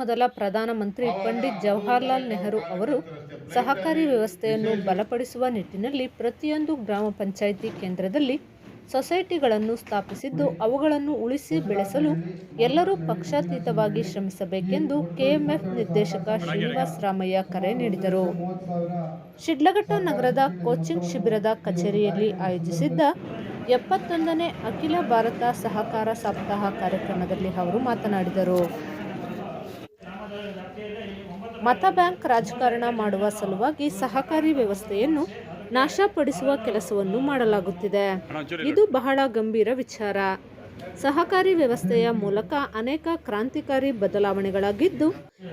ಮೊದಲ ಪ್ರಧಾನಮಂತ್ರಿ ಪಂಡಿತ್ ಜವಾಹರ್ಲಾಲ್ ನೆಹರು ಅವರು ಸಹಕಾರಿ ವ್ಯವಸ್ಥೆಯನ್ನು ಬಲಪಡಿಸುವ ನಿಟ್ಟಿನಲ್ಲಿ ಪ್ರತಿಯೊಂದು ಗ್ರಾಮ ಪಂಚಾಯಿತಿ ಕೇಂದ್ರದಲ್ಲಿ ಸೊಸೈಟಿಗಳನ್ನು ಸ್ಥಾಪಿಸಿದ್ದು, ಅವುಗಳನ್ನು ಉಳಿಸಿ ಬೆಳೆಸಲು ಎಲ್ಲರೂ ಪಕ್ಷಾತೀತವಾಗಿ ಶ್ರಮಿಸಬೇಕೆಂದು ಕೆಎಂಎಫ್ ನಿರ್ದೇಶಕ ಶ್ರೀನಿವಾಸ ರಾಮಯ್ಯ ಕರೆ ನೀಡಿದರು. ಶಿಡ್ಲಘಟ್ಟ ನಗರದ ಕೋಚಿಂಗ್ ಶಿಬಿರದ ಕಚೇರಿಯಲ್ಲಿ ಆಯೋಜಿಸಿದ್ದ ಎಪ್ಪತ್ತೊಂದನೇ ಅಖಿಲ ಭಾರತ ಸಹಕಾರ ಸಪ್ತಾಹ ಕಾರ್ಯಕ್ರಮದಲ್ಲಿ ಅವರು ಮಾತನಾಡಿದರು. ಮತ ಬ್ಯಾಂಕ್ ರಾಜಕಾರಣ ಮಾಡುವ ಸಲುವಾಗಿ ಸಹಕಾರಿ ವ್ಯವಸ್ಥೆಯನ್ನು ನಾಶಪಡಿಸುವ ಕೆಲಸವನ್ನು ಮಾಡಲಾಗುತ್ತಿದೆ. ಇದು ಬಹಳ ಗಂಭೀರ ವಿಚಾರ. ಸಹಕಾರಿ ವ್ಯವಸ್ಥೆಯ ಮೂಲಕ ಅನೇಕ ಕ್ರಾಂತಿಕಾರಿ ಬದಲಾವಣೆಗಳಾಗಿದ್ದು,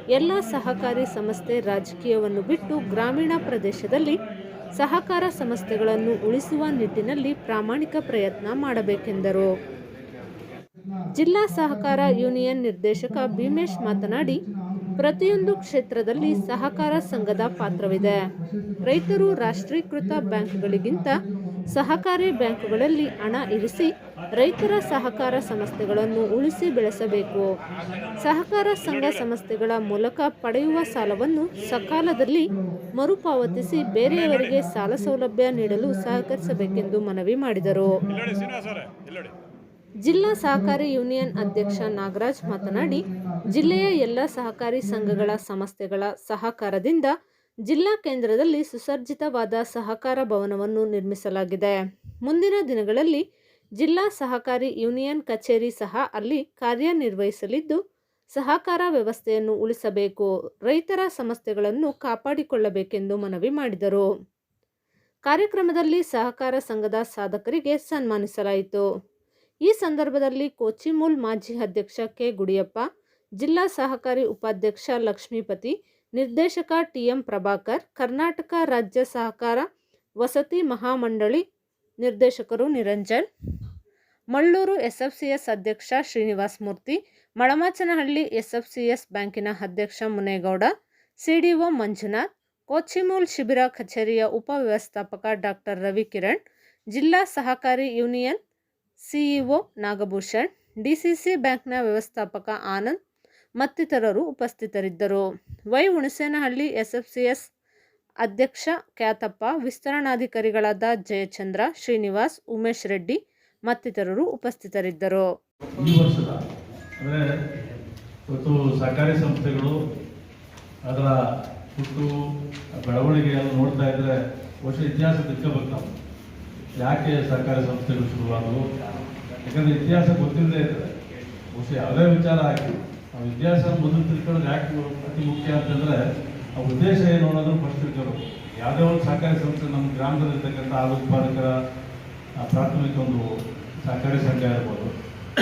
ಎಲ್ಲ ಸಹಕಾರಿ ಸಂಸ್ಥೆ ರಾಜಕೀಯವನ್ನು ಬಿಟ್ಟು ಗ್ರಾಮೀಣ ಪ್ರದೇಶದಲ್ಲಿ ಸಹಕಾರ ಸಂಸ್ಥೆಗಳನ್ನು ಉಳಿಸುವ ನಿಟ್ಟಿನಲ್ಲಿ ಪ್ರಾಮಾಣಿಕ ಪ್ರಯತ್ನ ಮಾಡಬೇಕೆಂದರು. ಜಿಲ್ಲಾ ಸಹಕಾರ ಯೂನಿಯನ್ ನಿರ್ದೇಶಕ ಭೀಮೇಶ್ ಮಾತನಾಡಿ, ಪ್ರತಿಯೊಂದು ಕ್ಷೇತ್ರದಲ್ಲಿ ಸಹಕಾರ ಸಂಘದ ಪಾತ್ರವಿದೆ. ರೈತರು ರಾಷ್ಟ್ರೀಕೃತ ಬ್ಯಾಂಕ್ಗಳಿಗಿಂತ ಸಹಕಾರಿ ಬ್ಯಾಂಕುಗಳಲ್ಲಿ ಹಣ ಇರಿಸಿ ರೈತರ ಸಹಕಾರ ಸಂಸ್ಥೆಗಳನ್ನು ಉಳಿಸಿ ಬೆಳೆಸಬೇಕು. ಸಹಕಾರ ಸಂಘ ಸಂಸ್ಥೆಗಳ ಮೂಲಕ ಪಡೆಯುವ ಸಾಲವನ್ನು ಸಕಾಲದಲ್ಲಿ ಮರುಪಾವತಿಸಿ ಬೇರೆಯವರಿಗೆ ಸಾಲ ಸೌಲಭ್ಯ ನೀಡಲು ಸಹಕರಿಸಬೇಕೆಂದು ಮನವಿ ಮಾಡಿದರು. ಜಿಲ್ಲಾ ಸಹಕಾರಿ ಯೂನಿಯನ್ ಅಧ್ಯಕ್ಷ ನಾಗರಾಜ್ ಮಾತನಾಡಿ, ಜಿಲ್ಲೆಯ ಎಲ್ಲ ಸಹಕಾರಿ ಸಂಘಗಳ ಸಂಸ್ಥೆಗಳ ಸಹಕಾರದಿಂದ ಜಿಲ್ಲಾ ಕೇಂದ್ರದಲ್ಲಿ ಸುಸರ್ಜಿತವಾದ ಸಹಕಾರ ಭವನವನ್ನು ನಿರ್ಮಿಸಲಾಗಿದೆ. ಮುಂದಿನ ದಿನಗಳಲ್ಲಿ ಜಿಲ್ಲಾ ಸಹಕಾರಿ ಯೂನಿಯನ್ ಕಚೇರಿ ಸಹ ಅಲ್ಲಿ ಕಾರ್ಯನಿರ್ವಹಿಸಲಿದ್ದು, ಸಹಕಾರ ವ್ಯವಸ್ಥೆಯನ್ನು ಉಳಿಸಬೇಕು, ರೈತರ ಸಮಸ್ಯೆಗಳನ್ನು ಕಾಪಾಡಿಕೊಳ್ಳಬೇಕೆಂದು ಮನವಿ ಮಾಡಿದರು. ಕಾರ್ಯಕ್ರಮದಲ್ಲಿ ಸಹಕಾರ ಸಂಘದ ಸಾಧಕರಿಗೆ ಸನ್ಮಾನಿಸಲಾಯಿತು. ಈ ಸಂದರ್ಭದಲ್ಲಿ ಕೋಚಿಮೂಲ್ ಮಾಜಿ ಅಧ್ಯಕ್ಷ ಕೆ. ಗುಡಿಯಪ್ಪ, ಜಿಲ್ಲಾ ಸಹಕಾರಿ ಉಪಾಧ್ಯಕ್ಷ ಲಕ್ಷ್ಮೀಪತಿ, ನಿರ್ದೇಶಕ ಟಿಎಂ ಪ್ರಭಾಕರ್, ಕರ್ನಾಟಕ ರಾಜ್ಯ ಸಹಕಾರ ವಸತಿ ಮಹಾಮಂಡಳಿ ನಿರ್ದೇಶಕರು ನಿರಂಜನ್, ಮಳ್ಳೂರು ಎಸ್ಎಫ್ಸಿಎಸ್ ಅಧ್ಯಕ್ಷ ಶ್ರೀನಿವಾಸ್ ಮೂರ್ತಿ ಮಳಮಾಚನಹಳ್ಳಿ ಎಸ್ಎಫ್ಸಿಎಸ್ ಬ್ಯಾಂಕಿನ ಅಧ್ಯಕ್ಷ ಮುನೇಗೌಡ, ಸಿಡಿಒ ಮಂಜುನಾಥ್ ಕೋಚಿಮೂಲ್ ಶಿಬಿರ ಕಚೇರಿಯ ಉಪವ್ಯವಸ್ಥಾಪಕ ಡಾಕ್ಟರ್ ರವಿಕಿರಣ್, ಜಿಲ್ಲಾ ಸಹಕಾರಿ ಯೂನಿಯನ್ ಸಿಇಒ ನಾಗಭೂಷಣ್, ಡಿಸಿಸಿ ಬ್ಯಾಂಕ್ನ ವ್ಯವಸ್ಥಾಪಕ ಆನಂದ್ ಮತ್ತಿತರರು ಉಪಸ್ಥಿತರಿದ್ದರು. ವೈ ಹುಣಸೇನಹಳ್ಳಿ ಎಸ್ಎಫ್ಸಿಎಸ್ ಅಧ್ಯಕ್ಷ ಖ್ಯಾತಪ್ಪ ವಿಸ್ತರಣಾಧಿಕಾರಿಗಳಾದ ಜಯಚಂದ್ರ, ಶ್ರೀನಿವಾಸ್, ಉಮೇಶ್ ರೆಡ್ಡಿ ಮತ್ತಿತರರು ಉಪಸ್ಥಿತರಿದ್ದರು. ಈ ವರ್ಷದ, ಅಂದರೆ ಸಹಕಾರಿ ಸಂಸ್ಥೆಗಳು ಅದರ ಹುಟ್ಟು, ಬೆಳವಣಿಗೆಯನ್ನು ನೋಡ್ತಾ ಇದ್ರೆ ವರ್ಷ ಇತಿಹಾಸ ತಿಳ್ಕೋಬೇಕು ನಾವು. ಯಾಕೆ ಸರ್ಕಾರಿ ಸಂಸ್ಥೆಗಳು ಶುರುವಾದವು? ಯಾಕಂದರೆ ಇತಿಹಾಸ ಗೊತ್ತಿಲ್ಲದೆ ಇರ್ತದೆ. ಬಹುಶಃ ಯಾವುದೇ ವಿಚಾರ ಹಾಕಿ, ನಾವು ಇತಿಹಾಸ ಮೊದಲು ತಿಳ್ಕೊಳ್ಳೋದು ಯಾಕೆ ಅತಿ ಮುಖ್ಯ ಅಂತಂದ್ರೆ ಆ ಉದ್ದೇಶ ಏನು ಅನ್ನೋದನ್ನು ಫಸ್ಟ್ ತಿಳ್ಕೋಬೇಕು. ಯಾವುದೇ ಒಂದು ಸಹಕಾರಿ ಸಂಸ್ಥೆ ನಮ್ಮ ಗ್ರಾಮದಲ್ಲಿರ್ತಕ್ಕಂಥ ಹಾಲು ಉತ್ಪಾದಕರ ಪ್ರಾಥಮಿಕ ಒಂದು ಸಹಕಾರಿ ಸಂಘ ಇರ್ಬೋದು.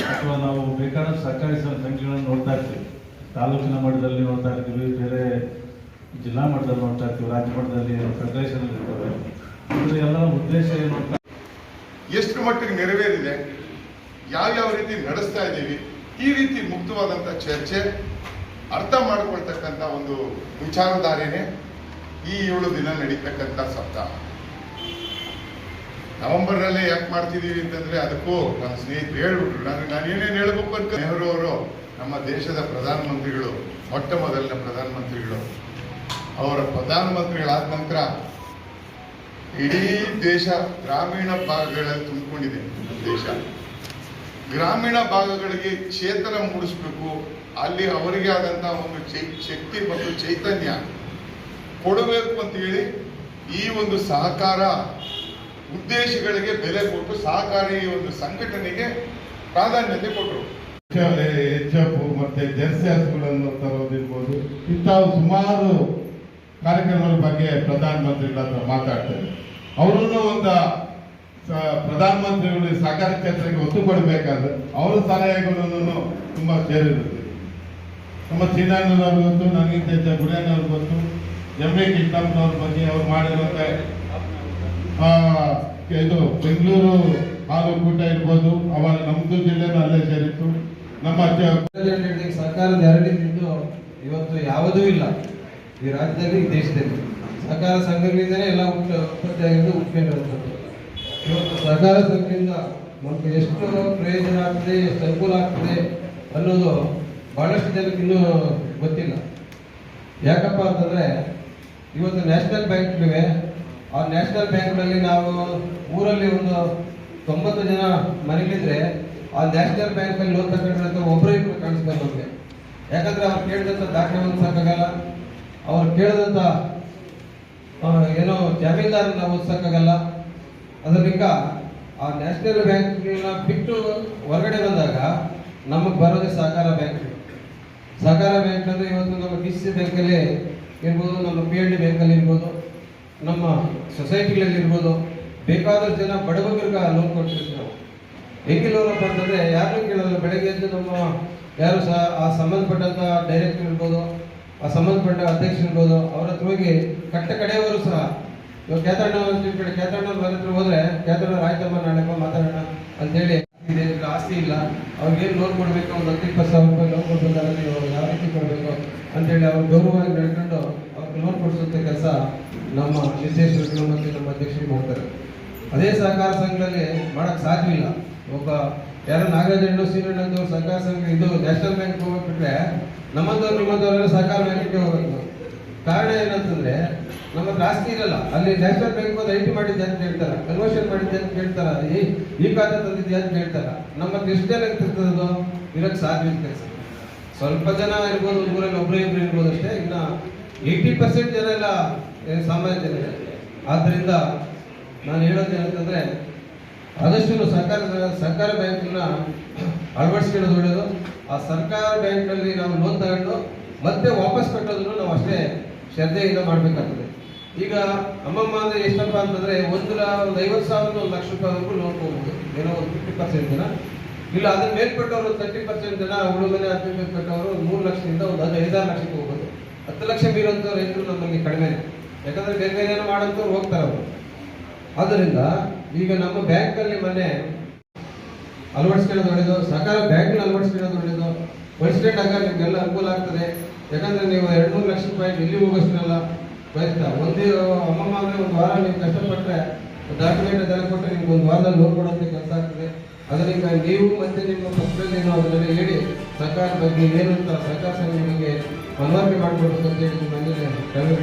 ಅಥವಾ ನಾವು ಬೇಕಾದಷ್ಟು ಸಹಕಾರಿ ಸ- ಸಂಘಗಳನ್ನು ನೋಡ್ತಾ ಇರ್ತೀವಿ. ತಾಲೂಕಿನ ಮಟ್ಟದಲ್ಲಿ ನೋಡ್ತಾ ಇರ್ತೀವಿ, ಬೇರೆ ಜಿಲ್ಲಾ ಮಟ್ಟದಲ್ಲಿ ನೋಡ್ತಾ ಇರ್ತೀವಿ, ರಾಜ್ಯ ಮಟ್ಟದಲ್ಲಿ ಫೆಡರೇಷನ್ ಇರ್ತವೆ. ಅಂದರೆ ಎಲ್ಲರ ಉದ್ದೇಶ ಏನು ಎಷ್ಟು ಮಟ್ಟಿಗೆ ನೆರವೇರಿದೆ. ಯಾವ್ಯಾವ ರೀತಿ ನಡೆಸ್ತಾ ಇದ್ದೀವಿ, ಈ ರೀತಿ ಮುಕ್ತವಾದಂಥ ಚರ್ಚೆ, ಅರ್ಥ ಮಾಡ್ಕೊಳ್ತಕ್ಕಂಥ ಒಂದು ವಿಚಾರಧಾರೆನೇ ಈ ಏಳು ದಿನ ನಡೀತಕ್ಕಂಥ ಸಪ್ತಾಹ. ನವೆಂಬರ್ನಲ್ಲೇ ಯಾಕೆ ಮಾಡ್ತಿದ್ದೀವಿ ಅಂತಂದ್ರೆ ಅದಕ್ಕೂ ನನ್ನ ಸ್ನೇಹಿತರು ಹೇಳ್ಬಿಟ್ರು. ನಾನು ನಾನು ಏನೇನು ಹೇಳ್ಬೇಕು ಅಂತ ನೆಹರು ಅವರು, ನಮ್ಮ ದೇಶದ ಪ್ರಧಾನಮಂತ್ರಿಗಳು, ಮೊಟ್ಟ ಮೊದಲಿನ ಪ್ರಧಾನಮಂತ್ರಿಗಳು, ಅವರ ಪ್ರಧಾನಮಂತ್ರಿಗಳಾದ ನಂತರ ಇಡೀ ದೇಶ ಗ್ರಾಮೀಣ ಭಾಗಗಳಲ್ಲಿ ತುಂಬಿಕೊಂಡಿದೆ ದೇಶ. ಗ್ರಾಮೀಣ ಭಾಗಗಳಿಗೆ ಚೇತನ ಮೂಡಿಸ್ಬೇಕು, ಅಲ್ಲಿ ಅವರಿಗೆ ಆದಂತಹ ಒಂದು ಶಕ್ತಿ ಮತ್ತು ಚೈತನ್ಯ ಕೊಡಬೇಕು ಅಂತ ಹೇಳಿ ಈ ಒಂದು ಸಹಕಾರ ಉದ್ದೇಶಗಳಿಗೆ ಬೆಲೆ ಕೊಟ್ಟು ಸಹಕಾರಿ ಒಂದು ಸಂಘಟನೆಗೆ ಪ್ರಾಧಾನ್ಯತೆ ಕೊಟ್ಟರು ಎಚ್ ಎಫ್ ಮತ್ತೆ ಜರ್ಸಿ ಹಸುಗಳನ್ನು ತರೋದಿರ್ಬೋದು. ಇಂತಹ ಸುಮಾರು ಕಾರ್ಯಕ್ರಮಗಳ ಬಗ್ಗೆ ಪ್ರಧಾನಮಂತ್ರಿಗಳ ಹತ್ರ ಮಾತಾಡ್ತಾರೆ ಅವರನ್ನು ಒಂದು ಪ್ರಧಾನ ಪ್ರಧಾನಮಂತ್ರಿಗಳು ಈ ಸಹಕಾರ ಕ್ಷೇತ್ರಕ್ಕೆ ಒತ್ತು ಕೊಡಬೇಕಾದ್ರೆ ಅವರ ಸಲಹೆಗಳನ್ನು ತುಂಬಾ ಸೇರಿರುತ್ತೆ. ನಮ್ಮ ಚೀನಾನವ್ರು ಗೊತ್ತು ನನಗಿಂತ ಹೆಚ್ಚು ಗೊತ್ತು ಎಂ ಎ ಕೃಷ್ಣಪ್ಪನವ್ರ ಬಗ್ಗೆ ಅವ್ರು ಮಾಡಿರುವಂತ ಆ, ಇದು ಬೆಂಗಳೂರು ಹಾಲು ಕೂಟ ಇರ್ಬೋದು ಅವಾಗ ನಮ್ಮದು ಜಿಲ್ಲೆನೂ ಅಲ್ಲೇ ಸೇರಿತ್ತು. ನಮ್ಮ ಸರ್ಕಾರದ ಎರಡಿನಿಂದ ಇವತ್ತು ಯಾವುದೂ ಇಲ್ಲ. ಈ ರಾಜ್ಯದಲ್ಲಿ ಈ ದೇಶದಲ್ಲಿ. ಸಹಕಾರ ಸಂಘಗಳಿಂದಲೇ ಎಲ್ಲ ಹುಟ್ಟು ಉತ್ಪತ್ತಿಯಾಗಿದ್ದು ಹುಟ್ಕೊಂಡಿರುವಂಥದ್ದು ಇವತ್ತು ಸಹಕಾರ ಸಂಘದಿಂದ ನಮ್ಗೆ ಎಷ್ಟು ಪ್ರಯೋಜನ ಆಗ್ತದೆ, ಎಷ್ಟು ಅನುಕೂಲ ಆಗ್ತದೆ ಅನ್ನೋದು ಬಹಳಷ್ಟು ಜನಕ್ಕೆ ಇನ್ನೂ ಗೊತ್ತಿಲ್ಲ. ಯಾಕಪ್ಪ ಅಂತಂದರೆ, ಇವತ್ತು ನ್ಯಾಷನಲ್ ಬ್ಯಾಂಕ್ಗಳಿವೆ. ಆ ನ್ಯಾಷನಲ್ ಬ್ಯಾಂಕ್ಗಳಲ್ಲಿ ನಾವು ಊರಲ್ಲಿ ಒಂದು ತೊಂಬತ್ತು ಜನ ಮನೆಗಳಿದ್ರೆ, ಆ ನ್ಯಾಷನಲ್ ಬ್ಯಾಂಕಲ್ಲಿ ಲೋನ್ ತಗೊಂಡಿರೋ ಒಬ್ಬರು ಕಾಣಿಸ್ಬೇಕು ನಮಗೆ ಯಾಕಂದ್ರೆ ಅವ್ರು ಕೇಳಿದಂಥ ದಾಖಲೆ ಹೊಂದ್ಸಕ್ಕಾಗಲ್ಲ ಅವ್ರು ಕೇಳಿದಂಥ ಆ, ಏನೋ ಜಾಮೀನ್ದಾರನ್ನ ಓದಿಸಕ್ಕಾಗಲ್ಲ? ಅದರಿಂದ ಆ ನ್ಯಾಷನಲ್ ಬ್ಯಾಂಕ್ನ ಬಿಟ್ಟು ಹೊರಗಡೆ ಬಂದಾಗ ನಮಗೆ ಬರೋದೇ ಸಹಕಾರ ಬ್ಯಾಂಕ್. ಸಹಕಾರ ಬ್ಯಾಂಕ್ ಅಂದರೆ ಇವತ್ತು ನಮ್ಮ ಡಿ ಸಿ ಬ್ಯಾಂಕಲ್ಲಿ ಇರ್ಬೋದು ನಮ್ಮ ಪಿ ಎಲ್ ಡಿ ಬ್ಯಾಂಕಲ್ಲಿ ಇರ್ಬೋದು ನಮ್ಮ ಸೊಸೈಟಿಗಳಲ್ಲಿ ಇರ್ಬೋದು ಬೇಕಾದಷ್ಟು ಜನ ಬಡವರಿಗೆ ಲೋನ್ ಕೊಟ್ಟಿರ್ತೀವಿ ನಾವು. ಹೆಂಗೆ ಲೋನಪ್ಪ ಅಂತಂದರೆ ಯಾರನ್ನೂ ಕೇಳಲ್ಲ ಬೆಳಗ್ಗೆ ಎದ್ದು ನಮ್ಮ ಯಾರು ಸಹ ಆ ಸಂಬಂಧಪಟ್ಟಂಥ ಡೈರೆಕ್ಟರ್ ಇರ್ಬೋದು ಸಂಬಂಧಪಟ್ಟ ಅಧ್ಯಕ್ಷ ಇರ್ಬೋದು ಅವ್ರ ಹತ್ರ ಹೋಗಿ ಕಟ್ಟ ಕಡೆಯವರು ಸಹ, ಇವಾಗ ಕ್ಯಾತಣ್ಣ ಅಂತ ಕಡೆ ಕ್ಯಾತಣ್ಣ ಮನೆ ಹತ್ರ ಹೋದ್ರೆ ಕ್ಯಾತಣ್ಣ ಆಯ್ತಮ್ಮ ನಾಳೆಪ್ಪ ಮಾತಾಡೋಣ ಅಂತೇಳಿ ಇದೆ ಆಸ್ತಿ ಇಲ್ಲ. ಅವ್ರಿಗೆ ಏನು ಲೋನ್ ಕೊಡಬೇಕು? ಒಂದು ಹತ್ತು, ಇಪ್ಪತ್ತು ಸಾವಿರ ರೂಪಾಯಿ ಲೋನ್ ಕೊಡ್ಬೇಕಾದ್ರೆ ನೀವು ಯಾವ ರೀತಿ ಕೊಡಬೇಕು ಅಂತೇಳಿ ಅವ್ರು ಗೌರವವಾಗಿ ನಡ್ಕೊಂಡು ಅವ್ರಿಗೆ ಲೋನ್ ಕೊಡಿಸುವಂಥ ಕೆಲಸ ನಮ್ಮ ನಿರ್ದೇಶಕರು ಮತ್ತು ನಮ್ಮ ಅಧ್ಯಕ್ಷರು ಮಾಡ್ತಾರೆ. ಅದೇ ಸಹಕಾರ ಸಂಘಗಳಲ್ಲಿ ಮಾಡಕ್ ಸಾಧ್ಯವಿಲ್ಲ. ಒಬ್ಬ ಯಾರೋ ನಾಗರಾಜ ಹೆಣ್ಣು ಸೀನಣ್ಣಂದು ಸಹಕಾರ ಸಂಘ ಇದು ನ್ಯಾಷನಲ್ ಬ್ಯಾಂಕ್ ಹೋಗ್ಬಿಟ್ರೆ ನಮ್ಮದವ್ರು ನಿಮ್ಮಂದವರೆಲ್ಲ ಸಹಕಾರ ಬ್ಯಾಂಕಿಗೆ ಹೋಗ್ಬೇಕು. ಕಾರಣ ಏನಂತಂದ್ರೆ, ನಮ್ಮ ಜಾಸ್ತಿ ಇರಲ್ಲ. ಅಲ್ಲಿ ನ್ಯಾಷನಲ್ ಬ್ಯಾಂಕ್ ಹೋದ್ರೆ ಐ ಟಿ ಮಾಡಿದ್ದೆ ಅಂತ ಹೇಳ್ತಾರೆ. ಕನ್ವರ್ಷನ್ ಮಾಡಿದ್ದೆ ಅಂತ ಹೇಳ್ತಾರೆ. ಈ ಖಾತೆ ತಂದಿದ್ದೆ ಅಂತ ಹೇಳ್ತಾರೆ. ನಮ್ಮ ಎಷ್ಟು ಜನ ಇರ್ತದದು, ಇರಕ್ ಸಾಧ್ಯ ಕೆಲಸ. ಸ್ವಲ್ಪ ಜನ ಇರ್ಬೋದು ಊರಲ್ಲಿ ಒಬ್ರೇ ಇಬ್ರು ಇರ್ಬೋದು ಅಷ್ಟೇ. ಇನ್ನ ಏಯ್ಟಿ ಪರ್ಸೆಂಟ್ ಜನ ಎಲ್ಲ ಸಾಮಾನ್ಯ ಜನ ಆದ್ದರಿಂದ ನಾನು ಹೇಳೋದು ಏನಂತಂದ್ರೆ ಆದಷ್ಟು ಸರ್ಕಾರ ಸರ್ಕಾರ ಬ್ಯಾಂಕ್ನ ಅಳವಡಿಸ್ಕೊಳ್ಳೋದು ಒಳ್ಳೆಯದು ಆ ಸರ್ಕಾರ ಬ್ಯಾಂಕ್ನಲ್ಲಿ ನಾವು ಲೋನ್ ತಗೊಂಡು ಮತ್ತೆ ವಾಪಸ್ ಕಟ್ಟೋದನ್ನು ನಾವು ಅಷ್ಟೇ ಶ್ರದ್ಧೆಯಿಂದ ಮಾಡಬೇಕಾಗ್ತದೆ. ಈಗ ಅಮ್ಮಮ್ಮ ಅಂದರೆ ಎಷ್ಟಪ್ಪ ಅಂತಂದರೆ ಒಂದು ಒಂದು ಐವತ್ತು ಸಾವಿರದ ಒಂದು ಲಕ್ಷ ರೂಪಾಯಿವರೆಗೂ ಲೋನ್ ಹೋಗ್ಬೋದು ಏನೋ ಒಂದು ಫಿಫ್ಟಿ ಪರ್ಸೆಂಟ್ ಜನ. ಇಲ್ಲ, ಅದನ್ನ ಮೇಲ್ಪಟ್ಟವರು ತರ್ಟಿ ಪರ್ಸೆಂಟ್ ಜನ ಉಳುಮನೆ ಹತ್ತು ಕಟ್ಟವರು ಒಂದು ಮೂರು ಲಕ್ಷದಿಂದ ಒಂದು ಹದಿನೈದು ಐದಾರು ಲಕ್ಷಕ್ಕೆ ಹೋಗ್ಬೋದು ಹತ್ತು ಲಕ್ಷ ಬೀರೋಂಥ ರೈತರು ನಮ್ಮಲ್ಲಿ ಕಡಿಮೆ ಯಾಕಂದರೆ ಬೇರೆ ಬೇರೆ ಏನೋ ಮಾಡೋಂಥವ್ರು ಹೋಗ್ತಾರೆ ಅವರು ಆದ್ದರಿಂದ ಈಗ ನಮ್ಮ ಬ್ಯಾಂಕಲ್ಲಿ ಮೊನ್ನೆ ಅಳವಡಿಸ್ಕೊಳ್ಳೋದು ಒಳ್ಳೆಯದು ಸಹಕಾರ ಬ್ಯಾಂಕ್ ಅಳವಡಿಸ್ಕೊಳ್ಳೋದು ಒಳ್ಳೇದು ಆಗ ನಿಮಗೆಲ್ಲ ಅನುಕೂಲ ಆಗ್ತದೆ. ಯಾಕಂದ್ರೆ ನೀವು ಎರಡು ಮೂರು ಲಕ್ಷ ರೂಪಾಯಿ ಎಲ್ಲಿ ಹೋಗೋಷ್ಟನ್ನೆಲ್ಲ ಬಯಸ್ತಾ ಒಂದೇ ಅಮ್ಮಮ್ಮ ಅಂದ್ರೆ ಒಂದು ವಾರ ನೀವು ಕಷ್ಟಪಟ್ಟರೆ ಡಾಕ್ಯುಮೆಂಟ್ ಅದೆಲ್ಲ ಕೊಟ್ಟರೆ ನಿಮ್ಗೆ ಒಂದು ವಾರದಲ್ಲಿ ಲೋನ್ ಕೊಡೋದಕ್ಕೆ ಕೆಲಸ ಆಗ್ತದೆ. ಅದರಿಂದ ನೀವು ಮತ್ತೆ ನಿಮ್ಮ ಪಕ್ಕದಲ್ಲಿ ಏನೋ ಅದನ್ನೆಲ್ಲ ಹೇಳಿ ಸರ್ಕಾರ ಬಗ್ಗೆ ಏನು ಅಂತ ಸರ್ಕಾರ ಸಂಘ ನಿಮಗೆ ಮನವರಿಕೆ ಮಾಡಿಕೊಡ್ಬೇಕು ಅಂತ ಹೇಳಿ ನಿಮ್ಮ ಮನೇಲಿ ಕಳೆದ